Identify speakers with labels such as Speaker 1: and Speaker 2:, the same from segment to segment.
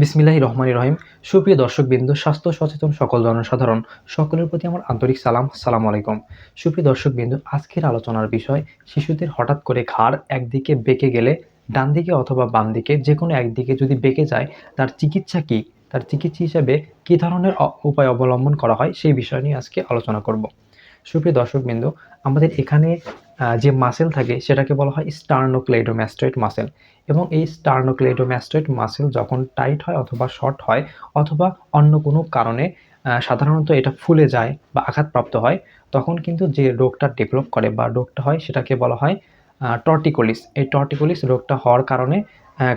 Speaker 1: বিসমিল্লাহ রহমান রহিম। সুপ্রিয় দর্শকবৃন্দ, স্বাস্থ্য সচেতন সকল জনসাধারণ, সকলের প্রতি আমার আন্তরিক সালাম সালাম আলাইকুম। সুপ্রিয় দর্শকবৃন্দ, আজকের আলোচনার বিষয়, শিশুদের হঠাৎ করে ঘাড় একদিকে বেঁকে গেলে ডান দিকে অথবা বাম দিকে যে কোনো একদিকে যদি বেঁকে যায়, তার চিকিৎসা কী? তার চিকিৎসা হিসাবে কী ধরনের উপায় অবলম্বন করা হয়? সেই বিষয় নিয়ে আজকে আলোচনা করব। সুপ্রিয় দর্শকবৃন্দ, আমাদের এখানে যে মাসেল থাকে, সেটাকে বলা হয় স্টার্নোক্লেডোম্যাস্টয়েড মাসেল এবং এই স্টার্নোক্লেডোম্যাস্টয়েড মাসেল যখন টাইট হয় অথবা শর্ট হয়, অথবা অন্য কোনো কারণে সাধারণত এটা ফুলে যায় বা আঘাতপ্রাপ্ত হয়, তখন কিন্তু যে রোগটা ডেভেলপ করে বা রোগটা হয়, সেটাকে বলা হয় টর্টিকোলিস এই টর্টিকোলিস রোগটা হওয়ার কারণে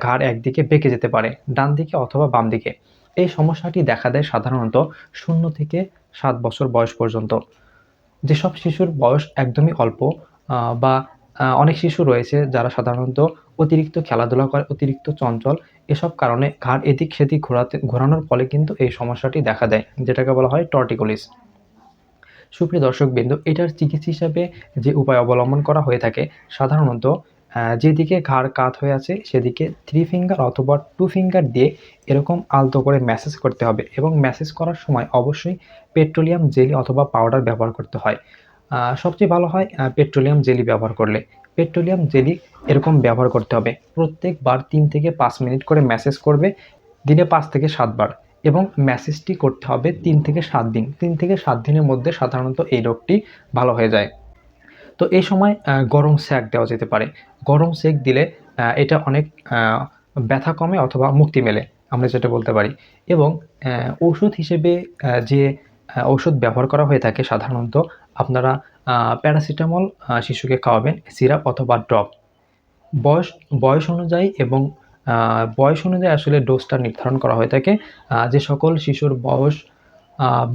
Speaker 1: ঘাড় একদিকে বেঁকে যেতে পারে, ডান দিকে অথবা বাম দিকে। এই সমস্যাটি দেখা দেয় সাধারণত শূন্য থেকে সাত বছর বয়স পর্যন্ত। যেসব শিশুর বয়স একদমই অল্প বা অনেক শিশু রয়েছে যারা সাধারণত অতিরিক্ত খেলাধুলা করে, অতিরিক্ত চঞ্চল। এসব কারণে ঘাড় এদিক সেদিক ঘোরাতে, ঘোরানোর ফলে কিন্তু এই সমস্যাটি দেখা দেয়, যেটাকে বলা হয় টর্টিকোলিস সুপ্রিয় দর্শকবৃন্দ, এটার চিকিৎসা হিসাবে যে উপায় অবলম্বন করা হয়ে থাকে, সাধারণত যেদিকে ঘাড় কাত হয়ে আছে, সেদিকে থ্রি ফিঙ্গার অথবা টু ফিঙ্গার দিয়ে এরকম আলতো করে ম্যাসেজ করতে হবে এবং ম্যাসেজ করার সময় অবশ্যই পেট্রোলিয়াম জেলি অথবা পাউডার ব্যবহার করতে হয়। সবচেয়ে ভালো হয় পেট্রোলিয়াম জেলি ব্যবহার করলে। পেট্রোলিয়াম জেলি এরকম ব্যবহার করতে হবে। প্রত্যেকবার তিন থেকে পাঁচ মিনিট করে ম্যাসেজ করবে, দিনে পাঁচ থেকে সাতবার এবং ম্যাসেজটি করতে হবে তিন থেকে সাত দিন। তিন থেকে সাত দিনের মধ্যে সাধারণত এই রোগটি ভালো হয়ে যায়। তো এই সময় গরম সেক দেওয়া যেতে পারে। গরম সেক দিলে এটা অনেক ব্যথা কমে অথবা মুক্তি মেলে, আমরা যেটা বলতে পারি। এবং ওষুধ হিসেবে যে ওষুধ ব্যবহার করা হয়ে থাকে সাধারণত। আপনারা প্যারাসিটামল শিশুকে খাওয়াবেন, সিরাপ অথবা ড্রপ। বয়স বয়স অনুযায়ী এবং বয়স অনুযায়ী আসলে ডোজটা নির্ধারণ করা হয়ে থাকে। যে সকল শিশুর বয়স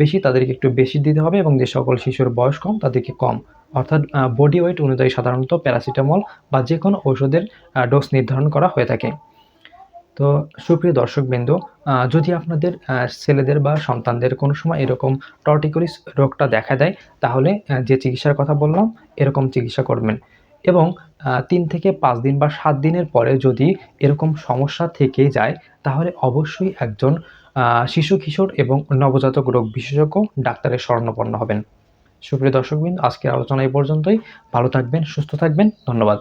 Speaker 1: বেশি তাদেরকে একটু বেশি দিতে হবে এবং যে সকল শিশুর বয়স কম তাদেরকে কম। অর্থাৎ বডি ওয়েট অনুযায়ী সাধারণত প্যারাসিটামল বা যে কোনো ঔষধের ডোজ নির্ধারণ করা হয়ে থাকে। তো সুপ্রিয় দর্শকবৃন্দ যদি আপনাদের ছেলেদের বা সন্তানদের কোনো সময় এরকম টর্টিকোলিস রোগটা দেখা দেয়, তাহলে যে চিকিৎসার কথা বললাম, এরকম চিকিৎসা করবেন। এবং তিন থেকে পাঁচ দিন বা সাত দিনের পরে যদি এরকম সমস্যা থেকেই যায়, তাহলে অবশ্যই একজন শিশু কিশোর এবং নবজাতক রোগ বিশেষজ্ঞ ডাক্তারের শরণাপন্ন হবেন। সুপ্রিয় দর্শকবৃন্দ, আজকের আলোচনা এই পর্যন্তই। ভালো থাকবেন, সুস্থ থাকবেন। ধন্যবাদ।